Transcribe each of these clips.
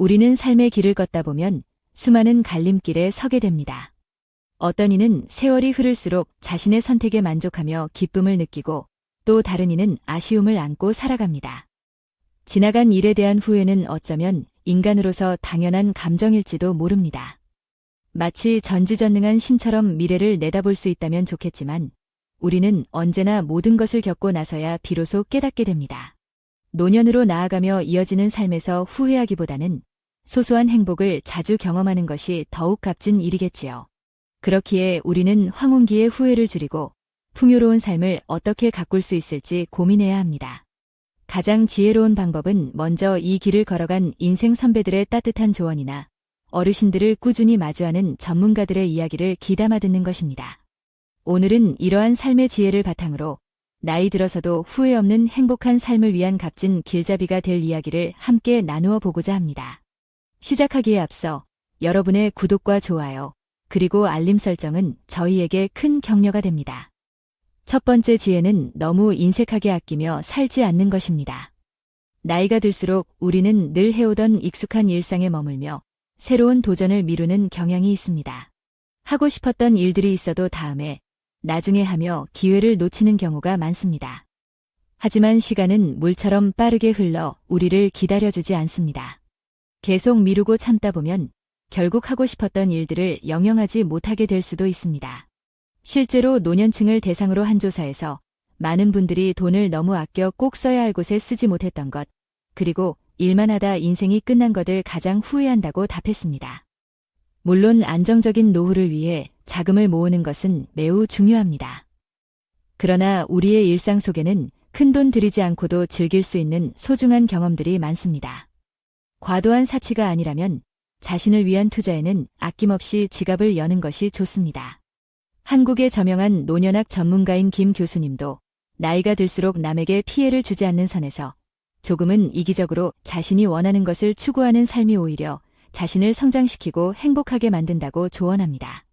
우리는 삶의 길을 걷다 보면 수많은 갈림길에 서게 됩니다. 어떤 이는 세월이 흐를수록 자신의 선택에 만족하며 기쁨을 느끼고 또 다른 이는 아쉬움을 안고 살아갑니다. 지나간 일에 대한 후회는 어쩌면 인간으로서 당연한 감정일지도 모릅니다. 마치 전지전능한 신처럼 미래를 내다볼 수 있다면 좋겠지만 우리는 언제나 모든 것을 겪고 나서야 비로소 깨닫게 됩니다. 노년으로 나아가며 이어지는 삶에서 후회하기보다는 소소한 행복을 자주 경험하는 것이 더욱 값진 일이겠지요. 그렇기에 우리는 황혼기의 후회를 줄이고 풍요로운 삶을 어떻게 가꿀 수 있을지 고민해야 합니다. 가장 지혜로운 방법은 먼저 이 길을 걸어간 인생 선배들의 따뜻한 조언이나 어르신들을 꾸준히 마주하는 전문가들의 이야기를 귀담아 듣는 것입니다. 오늘은 이러한 삶의 지혜를 바탕으로 나이 들어서도 후회 없는 행복한 삶을 위한 값진 길잡이가 될 이야기를 함께 나누어 보고자 합니다. 시작하기에 앞서 여러분의 구독과 좋아요, 그리고 알림 설정은 저희에게 큰 격려가 됩니다. 첫 번째 지혜는 너무 인색하게 아끼며 살지 않는 것입니다. 나이가 들수록 우리는 늘 해오던 익숙한 일상에 머물며 새로운 도전을 미루는 경향이 있습니다. 하고 싶었던 일들이 있어도 다음에 나중에 하며 기회를 놓치는 경우가 많습니다. 하지만 시간은 물처럼 빠르게 흘러 우리를 기다려주지 않습니다. 계속 미루고 참다 보면 결국 하고 싶었던 일들을 영영하지 못하게 될 수도 있습니다. 실제로 노년층을 대상으로 한 조사에서 많은 분들이 돈을 너무 아껴 꼭 써야 할 곳에 쓰지 못했던 것, 그리고 일만 하다 인생이 끝난 것을 가장 후회한다고 답했습니다. 물론 안정적인 노후를 위해 자금을 모으는 것은 매우 중요합니다. 그러나 우리의 일상 속에는 큰 돈 들이지 않고도 즐길 수 있는 소중한 경험들이 많습니다. 과도한 사치가 아니라면 자신을 위한 투자에는 아낌없이 지갑을 여는 것이 좋습니다. 한국의 저명한 노년학 전문가인 김 교수님도 나이가 들수록 남에게 피해를 주지 않는 선에서 조금은 이기적으로 자신이 원하는 것을 추구하는 삶이 오히려 자신을 성장시키고 행복하게 만든다고 조언합니다.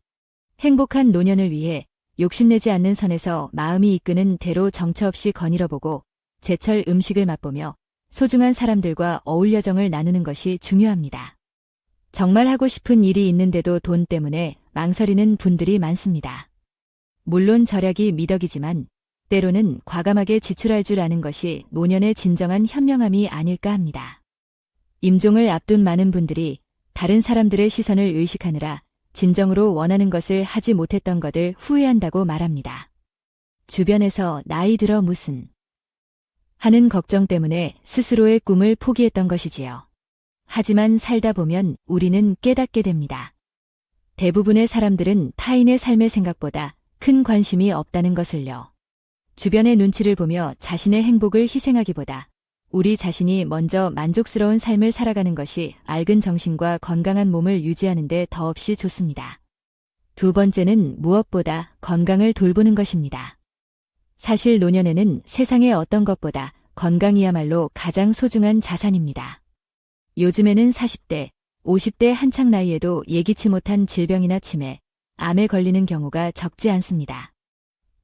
행복한 노년을 위해 욕심내지 않는 선에서 마음이 이끄는 대로 정처 없이 거닐어보고 제철 음식을 맛보며 소중한 사람들과 어울려정을 나누는 것이 중요합니다. 정말 하고 싶은 일이 있는데도 돈 때문에 망설이는 분들이 많습니다. 물론 절약이 미덕이지만 때로는 과감하게 지출할 줄 아는 것이 노년의 진정한 현명함이 아닐까 합니다. 임종을 앞둔 많은 분들이 다른 사람들의 시선을 의식하느라 진정으로 원하는 것을 하지 못했던 것을 후회한다고 말합니다. 주변에서 나이 들어 무슨 하는 걱정 때문에 스스로의 꿈을 포기했던 것이지요. 하지만 살다 보면 우리는 깨닫게 됩니다. 대부분의 사람들은 타인의 삶의 생각보다 큰 관심이 없다는 것을요. 주변의 눈치를 보며 자신의 행복을 희생하기보다 우리 자신이 먼저 만족스러운 삶을 살아가는 것이 맑은 정신과 건강한 몸을 유지하는 데 더없이 좋습니다. 두 번째는 무엇보다 건강을 돌보는 것입니다. 사실 노년에는 세상의 어떤 것보다 건강이야말로 가장 소중한 자산입니다. 요즘에는 40대, 50대 한창 나이에도 예기치 못한 질병이나 치매, 암에 걸리는 경우가 적지 않습니다.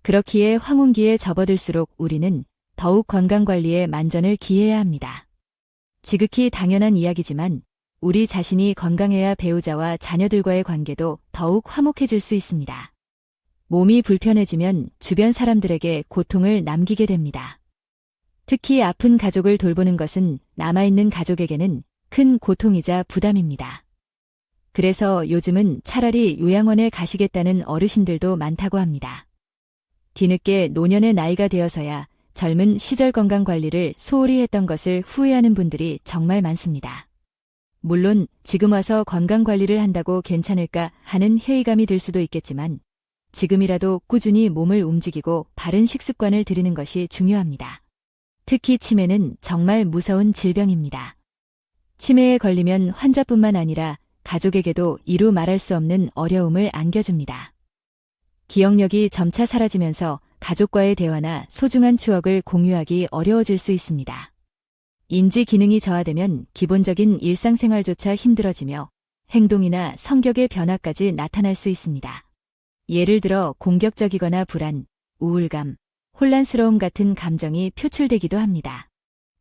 그렇기에 황혼기에 접어들수록 우리는 더욱 건강관리에 만전을 기해야 합니다. 지극히 당연한 이야기지만 우리 자신이 건강해야 배우자와 자녀들과의 관계도 더욱 화목해질 수 있습니다. 몸이 불편해지면 주변 사람들에게 고통을 남기게 됩니다. 특히 아픈 가족을 돌보는 것은 남아있는 가족에게는 큰 고통이자 부담입니다. 그래서 요즘은 차라리 요양원에 가시겠다는 어르신들도 많다고 합니다. 뒤늦게 노년의 나이가 되어서야 젊은 시절 건강 관리를 소홀히 했던 것을 후회하는 분들이 정말 많습니다. 물론 지금 와서 건강 관리를 한다고 괜찮을까 하는 회의감이 들 수도 있겠지만 지금이라도 꾸준히 몸을 움직이고 바른 식습관을 들이는 것이 중요합니다. 특히 치매는 정말 무서운 질병입니다. 치매에 걸리면 환자뿐만 아니라 가족에게도 이루 말할 수 없는 어려움을 안겨줍니다. 기억력이 점차 사라지면서 가족과의 대화나 소중한 추억을 공유하기 어려워질 수 있습니다. 인지 기능이 저하되면 기본적인 일상생활조차 힘들어지며 행동이나 성격의 변화까지 나타날 수 있습니다. 예를 들어 공격적이거나 불안, 우울감, 혼란스러움 같은 감정이 표출되기도 합니다.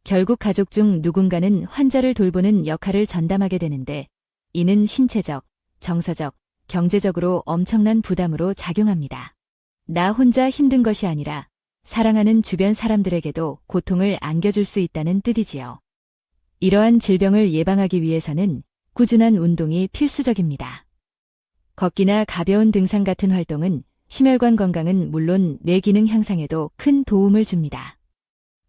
결국 가족 중 누군가는 환자를 돌보는 역할을 전담하게 되는데 이는 신체적, 정서적, 경제적으로 엄청난 부담으로 작용합니다. 나 혼자 힘든 것이 아니라 사랑하는 주변 사람들에게도 고통을 안겨줄 수 있다는 뜻이지요. 이러한 질병을 예방하기 위해서는 꾸준한 운동이 필수적입니다. 걷기나 가벼운 등산 같은 활동은 심혈관 건강은 물론 뇌 기능 향상에도 큰 도움을 줍니다.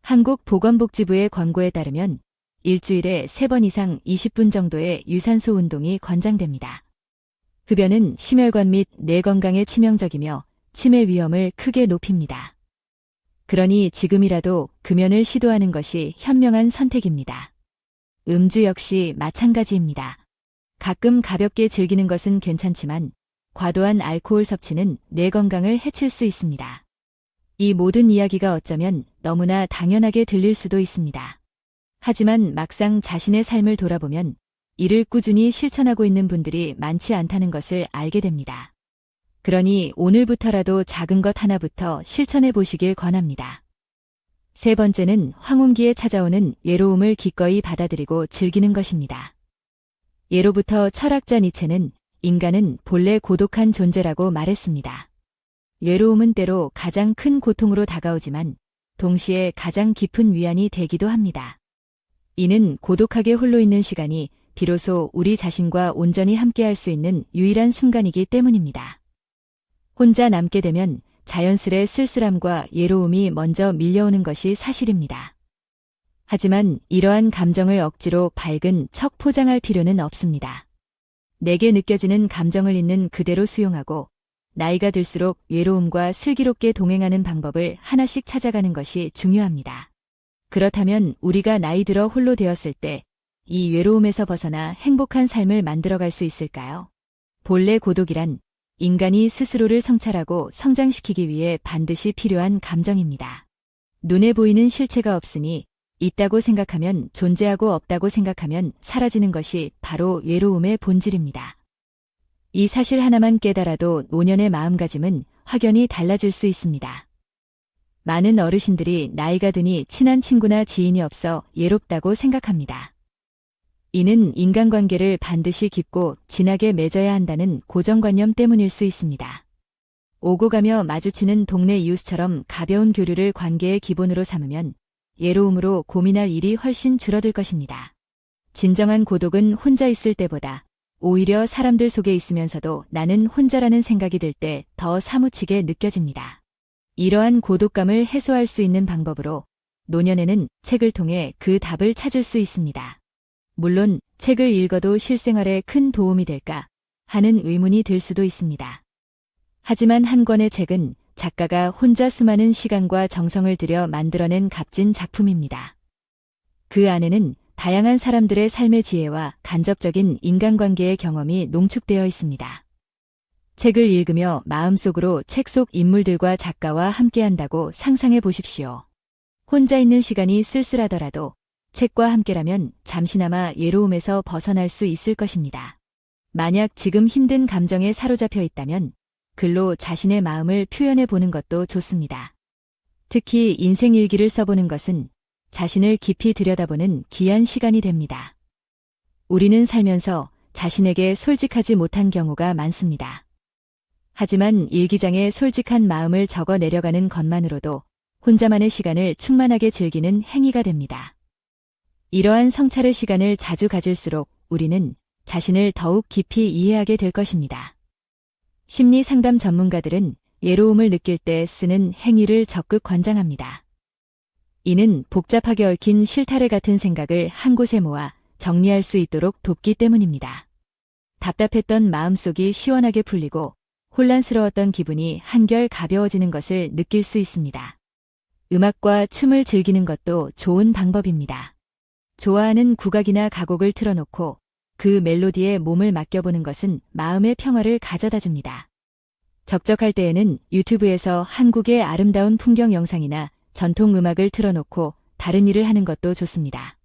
한국보건복지부의 권고에 따르면 일주일에 3번 이상 20분 정도의 유산소 운동이 권장됩니다. 흡연은 심혈관 및 뇌 건강에 치명적이며 치매 위험을 크게 높입니다. 그러니 지금이라도 금연을 시도하는 것이 현명한 선택입니다. 음주 역시 마찬가지입니다. 가끔 가볍게 즐기는 것은 괜찮지만 과도한 알코올 섭취는 뇌 건강을 해칠 수 있습니다. 이 모든 이야기가 어쩌면 너무나 당연하게 들릴 수도 있습니다. 하지만 막상 자신의 삶을 돌아보면 이를 꾸준히 실천하고 있는 분들이 많지 않다는 것을 알게 됩니다. 그러니 오늘부터라도 작은 것 하나부터 실천해 보시길 권합니다. 세 번째는 황혼기에 찾아오는 외로움을 기꺼이 받아들이고 즐기는 것입니다. 예로부터 철학자 니체는 인간은 본래 고독한 존재라고 말했습니다. 외로움은 때로 가장 큰 고통으로 다가오지만 동시에 가장 깊은 위안이 되기도 합니다. 이는 고독하게 홀로 있는 시간이 비로소 우리 자신과 온전히 함께할 수 있는 유일한 순간이기 때문입니다. 혼자 남게 되면 자연스레 쓸쓸함과 예로움이 먼저 밀려오는 것이 사실입니다. 하지만 이러한 감정을 억지로 밝은 척 포장할 필요는 없습니다. 내게 느껴지는 감정을 있는 그대로 수용하고 나이가 들수록 외로움과 슬기롭게 동행하는 방법을 하나씩 찾아가는 것이 중요합니다. 그렇다면 우리가 나이 들어 홀로 되었을 때 이 외로움에서 벗어나 행복한 삶을 만들어갈 수 있을까요? 본래 고독이란 인간이 스스로를 성찰하고 성장시키기 위해 반드시 필요한 감정입니다. 눈에 보이는 실체가 없으니 있다고 생각하면 존재하고 없다고 생각하면 사라지는 것이 바로 외로움의 본질입니다. 이 사실 하나만 깨달아도 노년의 마음가짐은 확연히 달라질 수 있습니다. 많은 어르신들이 나이가 드니 친한 친구나 지인이 없어 예롭다고 생각합니다. 이는 인간관계를 반드시 깊고 진하게 맺어야 한다는 고정관념 때문일 수 있습니다. 오고 가며 마주치는 동네 이웃처럼 가벼운 교류를 관계의 기본으로 삼으면 예로움으로 고민할 일이 훨씬 줄어들 것입니다. 진정한 고독은 혼자 있을 때보다 오히려 사람들 속에 있으면서도 나는 혼자라는 생각이 들 때 더 사무치게 느껴집니다. 이러한 고독감을 해소할 수 있는 방법으로 노년에는 책을 통해 그 답을 찾을 수 있습니다. 물론 책을 읽어도 실생활에 큰 도움이 될까 하는 의문이 들 수도 있습니다. 하지만 한 권의 책은 작가가 혼자 수많은 시간과 정성을 들여 만들어낸 값진 작품입니다. 그 안에는 다양한 사람들의 삶의 지혜와 간접적인 인간관계의 경험이 농축되어 있습니다. 책을 읽으며 마음속으로 책 속 인물들과 작가와 함께한다고 상상해 보십시오. 혼자 있는 시간이 쓸쓸하더라도 책과 함께라면 잠시나마 예로움에서 벗어날 수 있을 것입니다. 만약 지금 힘든 감정에 사로잡혀 있다면 글로 자신의 마음을 표현해 보는 것도 좋습니다. 특히 인생 일기를 써보는 것은 자신을 깊이 들여다보는 귀한 시간이 됩니다. 우리는 살면서 자신에게 솔직하지 못한 경우가 많습니다. 하지만 일기장에 솔직한 마음을 적어 내려가는 것만으로도 혼자만의 시간을 충만하게 즐기는 행위가 됩니다. 이러한 성찰의 시간을 자주 가질수록 우리는 자신을 더욱 깊이 이해하게 될 것입니다. 심리 상담 전문가들은 예로움을 느낄 때 쓰는 행위를 적극 권장합니다. 이는 복잡하게 얽힌 실타래 같은 생각을 한 곳에 모아 정리할 수 있도록 돕기 때문입니다. 답답했던 마음속이 시원하게 풀리고 혼란스러웠던 기분이 한결 가벼워지는 것을 느낄 수 있습니다. 음악과 춤을 즐기는 것도 좋은 방법입니다. 좋아하는 국악이나 가곡을 틀어놓고 그 멜로디에 몸을 맡겨보는 것은 마음의 평화를 가져다 줍니다. 적적할 때에는 유튜브에서 한국의 아름다운 풍경 영상이나 전통 음악을 틀어놓고 다른 일을 하는 것도 좋습니다.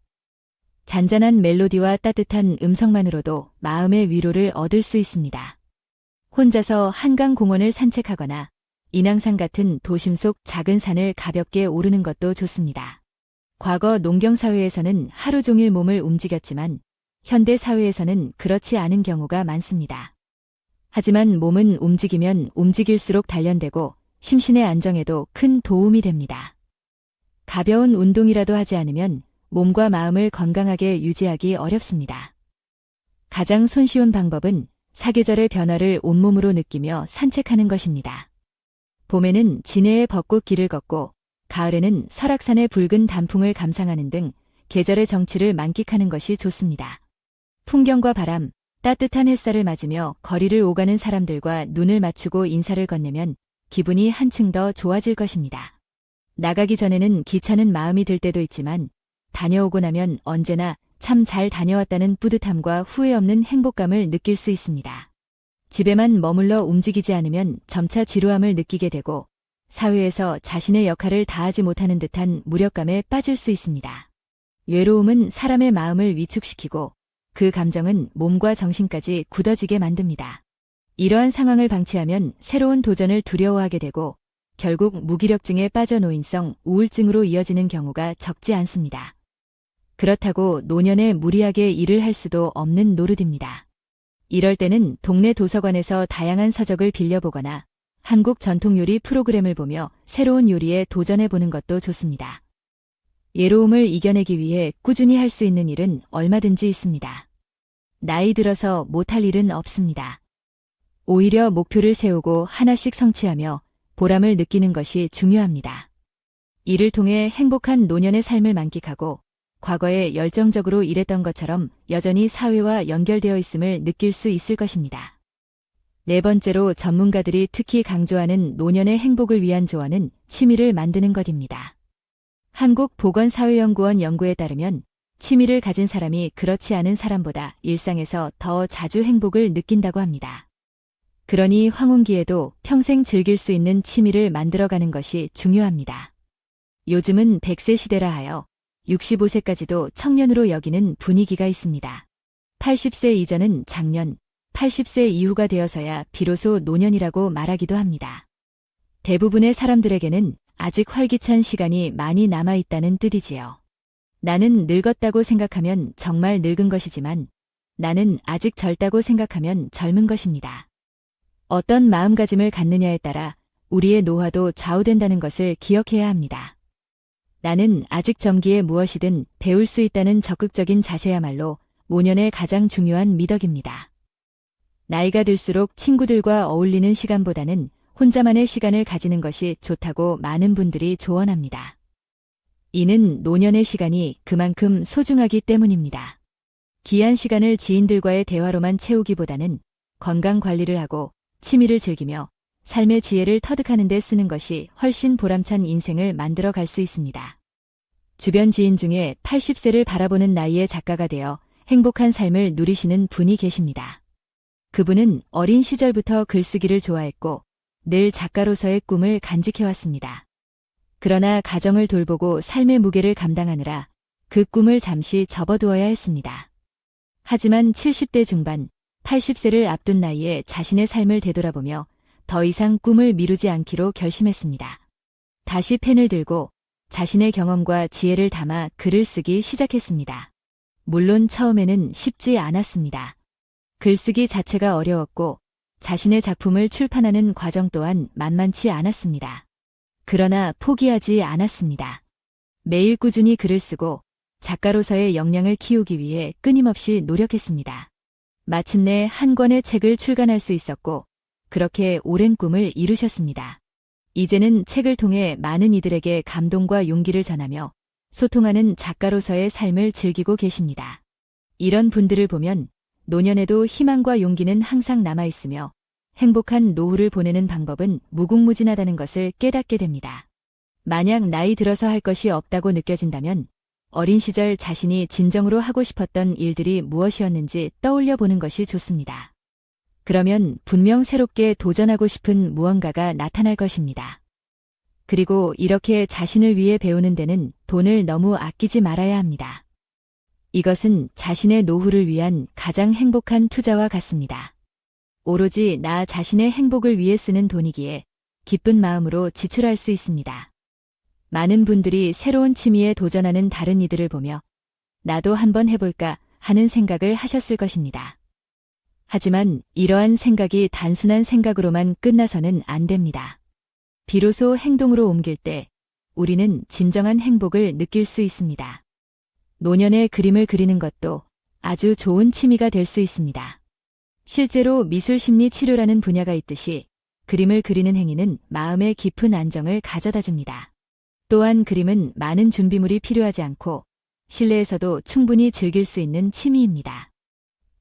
잔잔한 멜로디와 따뜻한 음성만으로도 마음의 위로를 얻을 수 있습니다. 혼자서 한강 공원을 산책하거나 인왕산 같은 도심 속 작은 산을 가볍게 오르는 것도 좋습니다. 과거 농경사회에서는 하루 종일 몸을 움직였지만 현대 사회에서는 그렇지 않은 경우가 많습니다. 하지만 몸은 움직이면 움직일수록 단련되고 심신의 안정에도 큰 도움이 됩니다. 가벼운 운동이라도 하지 않으면 몸과 마음을 건강하게 유지하기 어렵습니다. 가장 손쉬운 방법은 사계절의 변화를 온몸으로 느끼며 산책하는 것입니다. 봄에는 진해의 벚꽃 길을 걷고 가을에는 설악산의 붉은 단풍을 감상하는 등 계절의 정취를 만끽하는 것이 좋습니다. 풍경과 바람, 따뜻한 햇살을 맞으며 거리를 오가는 사람들과 눈을 맞추고 인사를 건네면 기분이 한층 더 좋아질 것입니다. 나가기 전에는 귀찮은 마음이 들 때도 있지만 다녀오고 나면 언제나 참 잘 다녀왔다는 뿌듯함과 후회 없는 행복감을 느낄 수 있습니다. 집에만 머물러 움직이지 않으면 점차 지루함을 느끼게 되고 사회에서 자신의 역할을 다하지 못하는 듯한 무력감에 빠질 수 있습니다. 외로움은 사람의 마음을 위축시키고 그 감정은 몸과 정신까지 굳어지게 만듭니다. 이러한 상황을 방치하면 새로운 도전을 두려워하게 되고 결국 무기력증에 빠져 노인성 우울증으로 이어지는 경우가 적지 않습니다. 그렇다고 노년에 무리하게 일을 할 수도 없는 노릇입니다. 이럴 때는 동네 도서관에서 다양한 서적을 빌려보거나 한국 전통 요리 프로그램을 보며 새로운 요리에 도전해 보는 것도 좋습니다. 예로움을 이겨내기 위해 꾸준히 할 수 있는 일은 얼마든지 있습니다. 나이 들어서 못할 일은 없습니다. 오히려 목표를 세우고 하나씩 성취하며 보람을 느끼는 것이 중요합니다. 이를 통해 행복한 노년의 삶을 만끽하고 과거에 열정적으로 일했던 것처럼 여전히 사회와 연결되어 있음을 느낄 수 있을 것입니다. 네 번째로 전문가들이 특히 강조하는 노년의 행복을 위한 조언은 취미를 만드는 것입니다. 한국보건사회연구원 연구에 따르면 취미를 가진 사람이 그렇지 않은 사람보다 일상에서 더 자주 행복을 느낀다고 합니다. 그러니 황혼기에도 평생 즐길 수 있는 취미를 만들어가는 것이 중요합니다. 요즘은 100세 시대라 하여 65세까지도 청년으로 여기는 분위기가 있습니다. 80세 이전은 장년, 80세 이후가 되어서야 비로소 노년이라고 말하기도 합니다. 대부분의 사람들에게는 아직 활기찬 시간이 많이 남아있다는 뜻이지요. 나는 늙었다고 생각하면 정말 늙은 것이지만 나는 아직 젊다고 생각하면 젊은 것입니다. 어떤 마음가짐을 갖느냐에 따라 우리의 노화도 좌우된다는 것을 기억해야 합니다. 나는 아직 점기에 무엇이든 배울 수 있다는 적극적인 자세야말로 모년의 가장 중요한 미덕입니다. 나이가 들수록 친구들과 어울리는 시간보다는 혼자만의 시간을 가지는 것이 좋다고 많은 분들이 조언합니다. 이는 노년의 시간이 그만큼 소중하기 때문입니다. 귀한 시간을 지인들과의 대화로만 채우기보다는 건강 관리를 하고 취미를 즐기며 삶의 지혜를 터득하는 데 쓰는 것이 훨씬 보람찬 인생을 만들어 갈 수 있습니다. 주변 지인 중에 80세를 바라보는 나이의 작가가 되어 행복한 삶을 누리시는 분이 계십니다. 그분은 어린 시절부터 글쓰기를 좋아했고 늘 작가로서의 꿈을 간직해왔습니다. 그러나 가정을 돌보고 삶의 무게를 감당하느라 그 꿈을 잠시 접어두어야 했습니다. 하지만 70대 중반, 80세를 앞둔 나이에 자신의 삶을 되돌아보며 더 이상 꿈을 미루지 않기로 결심했습니다. 다시 펜을 들고 자신의 경험과 지혜를 담아 글을 쓰기 시작했습니다. 물론 처음에는 쉽지 않았습니다. 글쓰기 자체가 어려웠고 자신의 작품을 출판하는 과정 또한 만만치 않았습니다. 그러나 포기하지 않았습니다. 매일 꾸준히 글을 쓰고 작가로서의 역량을 키우기 위해 끊임없이 노력했습니다. 마침내 한 권의 책을 출간할 수 있었고 그렇게 오랜 꿈을 이루셨습니다. 이제는 책을 통해 많은 이들에게 감동과 용기를 전하며 소통하는 작가로서의 삶을 즐기고 계십니다. 이런 분들을 보면 노년에도 희망과 용기는 항상 남아있으며 행복한 노후를 보내는 방법은 무궁무진하다는 것을 깨닫게 됩니다. 만약 나이 들어서 할 것이 없다고 느껴진다면 어린 시절 자신이 진정으로 하고 싶었던 일들이 무엇이었는지 떠올려 보는 것이 좋습니다. 그러면 분명 새롭게 도전하고 싶은 무언가가 나타날 것입니다. 그리고 이렇게 자신을 위해 배우는 데는 돈을 너무 아끼지 말아야 합니다. 이것은 자신의 노후를 위한 가장 행복한 투자와 같습니다. 오로지 나 자신의 행복을 위해 쓰는 돈이기에 기쁜 마음으로 지출할 수 있습니다. 많은 분들이 새로운 취미에 도전하는 다른 이들을 보며 나도 한번 해볼까 하는 생각을 하셨을 것입니다. 하지만 이러한 생각이 단순한 생각으로만 끝나서는 안 됩니다. 비로소 행동으로 옮길 때 우리는 진정한 행복을 느낄 수 있습니다. 노년의 그림을 그리는 것도 아주 좋은 취미가 될 수 있습니다. 실제로 미술 심리 치료라는 분야가 있듯이 그림을 그리는 행위는 마음의 깊은 안정을 가져다 줍니다. 또한 그림은 많은 준비물이 필요하지 않고 실내에서도 충분히 즐길 수 있는 취미입니다.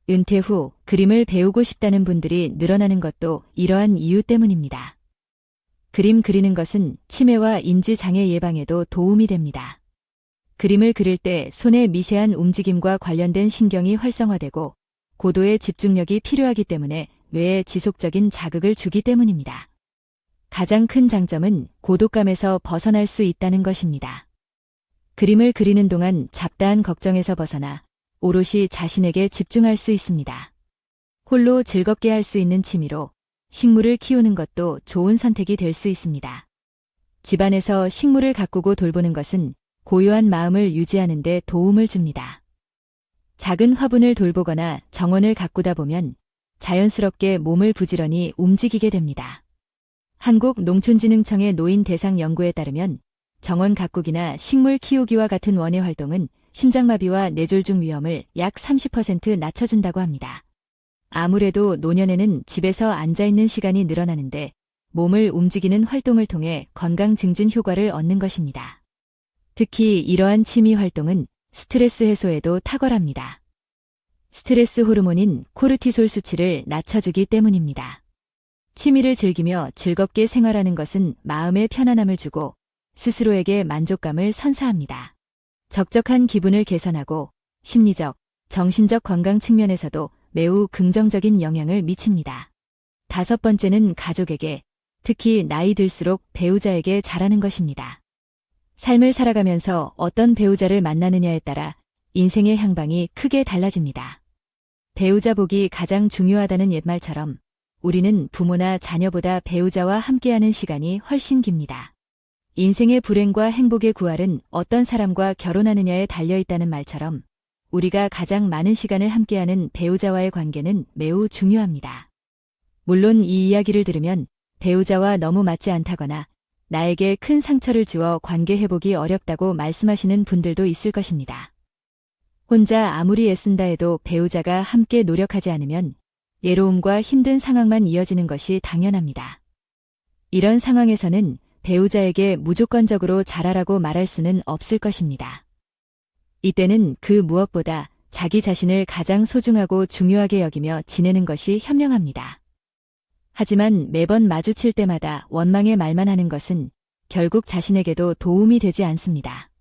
은퇴 후 그림을 배우고 싶다는 분들이 늘어나는 것도 이러한 이유 때문입니다. 그림 그리는 것은 치매와 인지장애 예방에도 도움이 됩니다. 그림을 그릴 때 손의 미세한 움직임과 관련된 신경이 활성화되고 고도의 집중력이 필요하기 때문에 뇌에 지속적인 자극을 주기 때문입니다. 가장 큰 장점은 고독감에서 벗어날 수 있다는 것입니다. 그림을 그리는 동안 잡다한 걱정에서 벗어나 오롯이 자신에게 집중할 수 있습니다. 홀로 즐겁게 할 수 있는 취미로 식물을 키우는 것도 좋은 선택이 될 수 있습니다. 집안에서 식물을 가꾸고 돌보는 것은 고요한 마음을 유지하는 데 도움을 줍니다. 작은 화분을 돌보거나 정원을 가꾸다 보면 자연스럽게 몸을 부지런히 움직이게 됩니다. 한국농촌진흥청의 노인 대상 연구에 따르면 정원 가꾸기나 식물 키우기와 같은 원예 활동은 심장마비와 뇌졸중 위험을 약 30% 낮춰준다고 합니다. 아무래도 노년에는 집에서 앉아있는 시간이 늘어나는데 몸을 움직이는 활동을 통해 건강 증진 효과를 얻는 것입니다. 특히 이러한 취미 활동은 스트레스 해소에도 탁월합니다. 스트레스 호르몬인 코르티솔 수치를 낮춰주기 때문입니다. 취미를 즐기며 즐겁게 생활하는 것은 마음의 편안함을 주고 스스로에게 만족감을 선사합니다. 적적한 기분을 개선하고 심리적, 정신적 건강 측면에서도 매우 긍정적인 영향을 미칩니다. 다섯 번째는 가족에게, 특히 나이 들수록 배우자에게 잘하는 것입니다. 삶을 살아가면서 어떤 배우자를 만나느냐에 따라 인생의 향방이 크게 달라집니다. 배우자 복이 가장 중요하다는 옛말처럼 우리는 부모나 자녀보다 배우자와 함께하는 시간이 훨씬 깁니다. 인생의 불행과 행복의 구할은 어떤 사람과 결혼하느냐에 달려있다는 말처럼 우리가 가장 많은 시간을 함께하는 배우자와의 관계는 매우 중요합니다. 물론 이 이야기를 들으면 배우자와 너무 맞지 않다거나 나에게 큰 상처를 주어 관계 회복이 어렵다고 말씀하시는 분들도 있을 것입니다. 혼자 아무리 애쓴다 해도 배우자가 함께 노력하지 않으면 예로움과 힘든 상황만 이어지는 것이 당연합니다. 이런 상황에서는 배우자에게 무조건적으로 잘하라고 말할 수는 없을 것입니다. 이때는 그 무엇보다 자기 자신을 가장 소중하고 중요하게 여기며 지내는 것이 현명합니다. 하지만 매번 마주칠 때마다 원망의 말만 하는 것은 결국 자신에게도 도움이 되지 않습니다.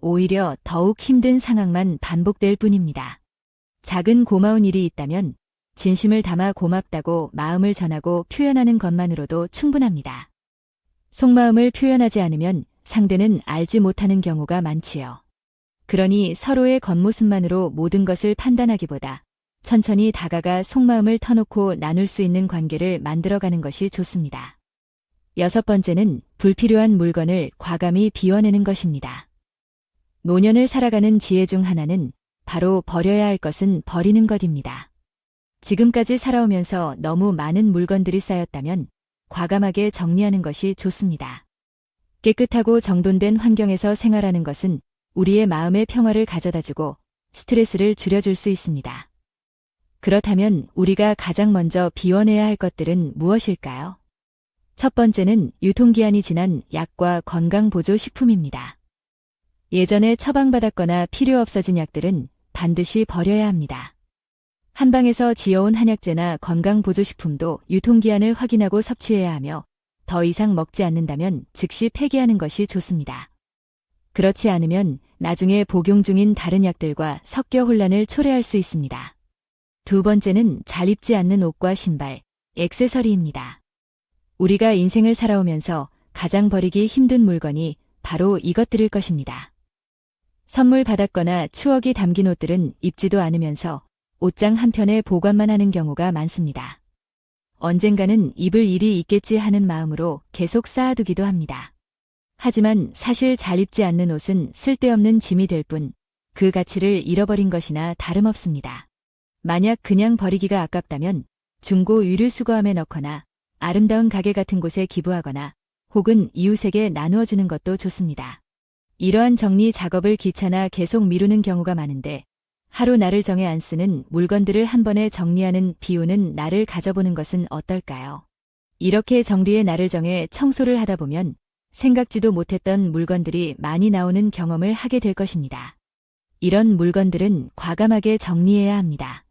오히려 더욱 힘든 상황만 반복될 뿐입니다. 작은 고마운 일이 있다면 진심을 담아 고맙다고 마음을 전하고 표현하는 것만으로도 충분합니다. 속마음을 표현하지 않으면 상대는 알지 못하는 경우가 많지요. 그러니 서로의 겉모습만으로 모든 것을 판단하기보다 천천히 다가가 속마음을 터놓고 나눌 수 있는 관계를 만들어가는 것이 좋습니다. 여섯 번째는 불필요한 물건을 과감히 비워내는 것입니다. 노년을 살아가는 지혜 중 하나는 바로 버려야 할 것은 버리는 것입니다. 지금까지 살아오면서 너무 많은 물건들이 쌓였다면 과감하게 정리하는 것이 좋습니다. 깨끗하고 정돈된 환경에서 생활하는 것은 우리의 마음의 평화를 가져다주고 스트레스를 줄여줄 수 있습니다. 그렇다면 우리가 가장 먼저 비워내야 할 것들은 무엇일까요? 첫 번째는 유통기한이 지난 약과 건강보조식품입니다. 예전에 처방받았거나 필요 없어진 약들은 반드시 버려야 합니다. 한방에서 지어온 한약재나 건강보조식품도 유통기한을 확인하고 섭취해야 하며 더 이상 먹지 않는다면 즉시 폐기하는 것이 좋습니다. 그렇지 않으면 나중에 복용 중인 다른 약들과 섞여 혼란을 초래할 수 있습니다. 두 번째는 잘 입지 않는 옷과 신발, 액세서리입니다. 우리가 인생을 살아오면서 가장 버리기 힘든 물건이 바로 이것들일 것입니다. 선물 받았거나 추억이 담긴 옷들은 입지도 않으면서 옷장 한편에 보관만 하는 경우가 많습니다. 언젠가는 입을 일이 있겠지 하는 마음으로 계속 쌓아두기도 합니다. 하지만 사실 잘 입지 않는 옷은 쓸데없는 짐이 될 뿐 그 가치를 잃어버린 것이나 다름없습니다. 만약 그냥 버리기가 아깝다면 중고 유류 수거함에 넣거나 아름다운 가게 같은 곳에 기부하거나 혹은 이웃에게 나누어 주는 것도 좋습니다. 이러한 정리 작업을 귀찮아 계속 미루는 경우가 많은데 하루 날을 정해 안 쓰는 물건들을 한 번에 정리하는 비우는 날을 가져보는 것은 어떨까요? 이렇게 정리의 날을 정해 청소를 하다 보면 생각지도 못했던 물건들이 많이 나오는 경험을 하게 될 것입니다. 이런 물건들은 과감하게 정리해야 합니다.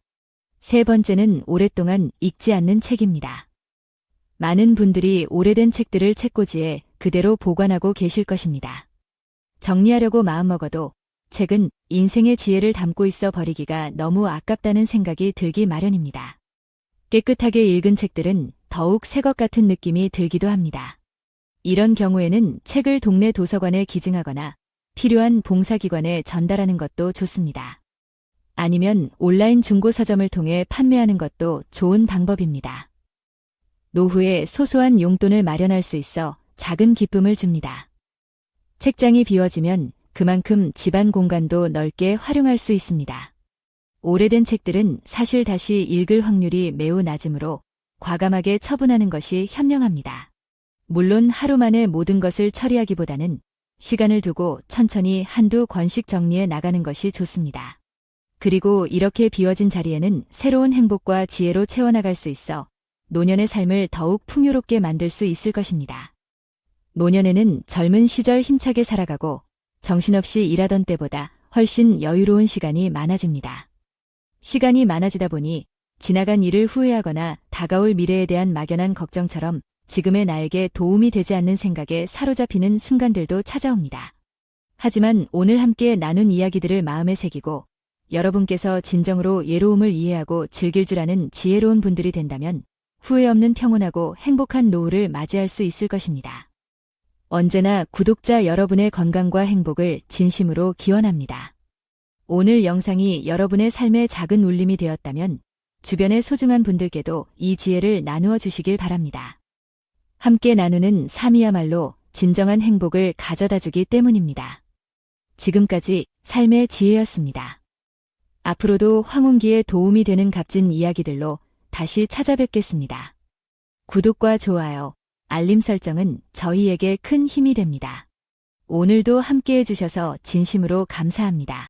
세 번째는 오랫동안 읽지 않는 책입니다. 많은 분들이 오래된 책들을 책꽂이에 그대로 보관하고 계실 것입니다. 정리하려고 마음먹어도 책은 인생의 지혜를 담고 있어 버리기가 너무 아깝다는 생각이 들기 마련입니다. 깨끗하게 읽은 책들은 더욱 새 것 같은 느낌이 들기도 합니다. 이런 경우에는 책을 동네 도서관에 기증하거나 필요한 봉사기관에 전달하는 것도 좋습니다. 아니면 온라인 중고 서점을 통해 판매하는 것도 좋은 방법입니다. 노후에 소소한 용돈을 마련할 수 있어 작은 기쁨을 줍니다. 책장이 비워지면 그만큼 집안 공간도 넓게 활용할 수 있습니다. 오래된 책들은 사실 다시 읽을 확률이 매우 낮으므로 과감하게 처분하는 것이 현명합니다. 물론 하루 만에 모든 것을 처리하기보다는 시간을 두고 천천히 한두 권씩 정리해 나가는 것이 좋습니다. 그리고 이렇게 비워진 자리에는 새로운 행복과 지혜로 채워나갈 수 있어 노년의 삶을 더욱 풍요롭게 만들 수 있을 것입니다. 노년에는 젊은 시절 힘차게 살아가고 정신없이 일하던 때보다 훨씬 여유로운 시간이 많아집니다. 시간이 많아지다 보니 지나간 일을 후회하거나 다가올 미래에 대한 막연한 걱정처럼 지금의 나에게 도움이 되지 않는 생각에 사로잡히는 순간들도 찾아옵니다. 하지만 오늘 함께 나눈 이야기들을 마음에 새기고 여러분께서 진정으로 예로움을 이해하고 즐길 줄 아는 지혜로운 분들이 된다면 후회 없는 평온하고 행복한 노후를 맞이할 수 있을 것입니다. 언제나 구독자 여러분의 건강과 행복을 진심으로 기원합니다. 오늘 영상이 여러분의 삶에 작은 울림이 되었다면 주변의 소중한 분들께도 이 지혜를 나누어 주시길 바랍니다. 함께 나누는 삶이야말로 진정한 행복을 가져다 주기 때문입니다. 지금까지 삶의 지혜였습니다. 앞으로도 황운기에 도움이 되는 값진 이야기들로 다시 찾아뵙겠습니다. 구독과 좋아요, 알림 설정은 저희에게 큰 힘이 됩니다. 오늘도 함께 해 주셔서 진심으로 감사합니다.